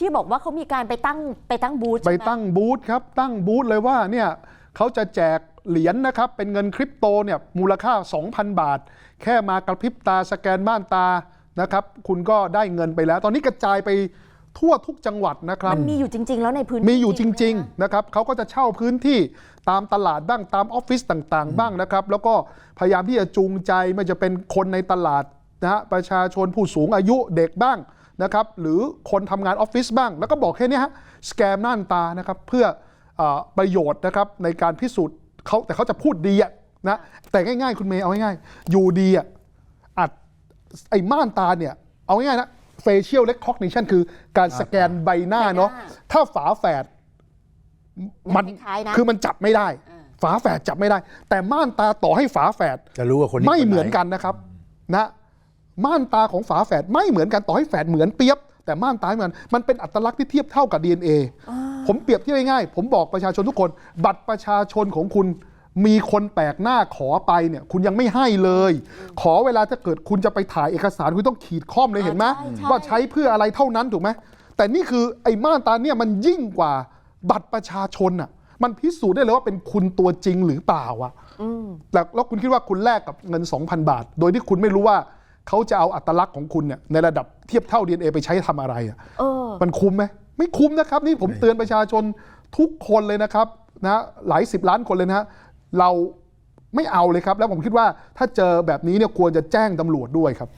ที่บอกว่าเขามีการไปตั้งไปตั้งบูธไปใช่หมตั้งบูธครับ ตั้งบูธเลยว่าเนี่ยเขาจะแจกเหรียญนะครับ เป็นเงินคริปโตเนี่ยมูลค่า 2,000 บาท แค่มากระพริบตาสแกนม่านตานะครับ คุณก็ได้เงินไปแล้ว ตอนนี้กระจายไปทั่วทุกจังหวัดนะครับ มันมีอยู่จริง ๆ แล้วในพื้นที่มีอยู่จริงไหมๆนะครับเขาก็จะเช่าพื้นที่ตามตลาดบ้างตามออฟฟิศต่าง ๆ บ้างนะครับ แล้วก็พยายามที่จะจูงใจไม่จะเป็นคนในตลาดนะฮะประชาชนผู้สูงอายุเด็กบ้าง นะครับหรือคนทำงานออฟฟิศบ้าง แล้วก็บอกแค่เนี้ยฮะสแกมน่านตานะครับเพื่อเออประโยชน์นะครับในการพิสูจน์เขาแต่เขาจะพูดดีอะนะแต่ง่ายๆ คุณเมย์เอาง่ายๆอยู่ดีอะอัดไอ้ม่านตาเนี่ย เอาง่ายๆนะ facial recognition คือการสแกนใบหน้าเนาะใบหน้าถ้าฝาแฝดมันคล้ายๆนะคือมันจับไม่ได้อ่าฝาแฝดจับไม่ได้ แต่ม่านตาต่อให้ฝาแฝดจะรู้ว่าคนนี้ไม่คเหมือนกันนะครับ นะ ม่านตาของฝาแฝดไม่เหมือนกันต่อให้แฝดเหมือนเปียบ แต่ม่านตาไม่เหมือนมันเป็นอัตลักษณ์ที่เทียบเท่ากับ DNA ผมเปรียบเทียบง่ายๆผมบอกประชาชนทุกคน บัตรประชาชนของคุณมีคนแปลกหน้าขอไปเนี่ย คุณยังไม่ให้เลย ขอเวลาถ้าเกิดคุณจะไปถ่ายเอกสารคุณต้องขีดข้อมเลยเห็นไหมใช่ใช่ว่าใช้เพื่ออะไรเท่านั้นถูกไหมแต่นี่คือไอ้ม่านตาเนี่ยมันยิ่งกว่าบัตรประชาชนอะมันพิสูจน์ได้เลยว่าเป็นคุณตัวจริงหรือเปล่าอะอืมแล้วแล้วคุณคิดว่าคุณแลกกับเงิน 2,000 บาท โดยที่คุณไม่รู้ว่า เขาจะเอาอัตลักษณ์ของคุณเนี่ยในระดับเทียบเท่า DNA ไปใช้ทำอะไรอะเออ มันคุ้มไหมไม่คุ้มนะครับนี่ผมเตือนประชาชนทุกคนเลยนะครับนะหลายสิบล้านคนเลยนะฮะเราไม่เอาเลยครับ แล้วผมคิดว่าถ้าเจอแบบนี้เนี่ยควรจะแจ้งตำรวจด้วยครับ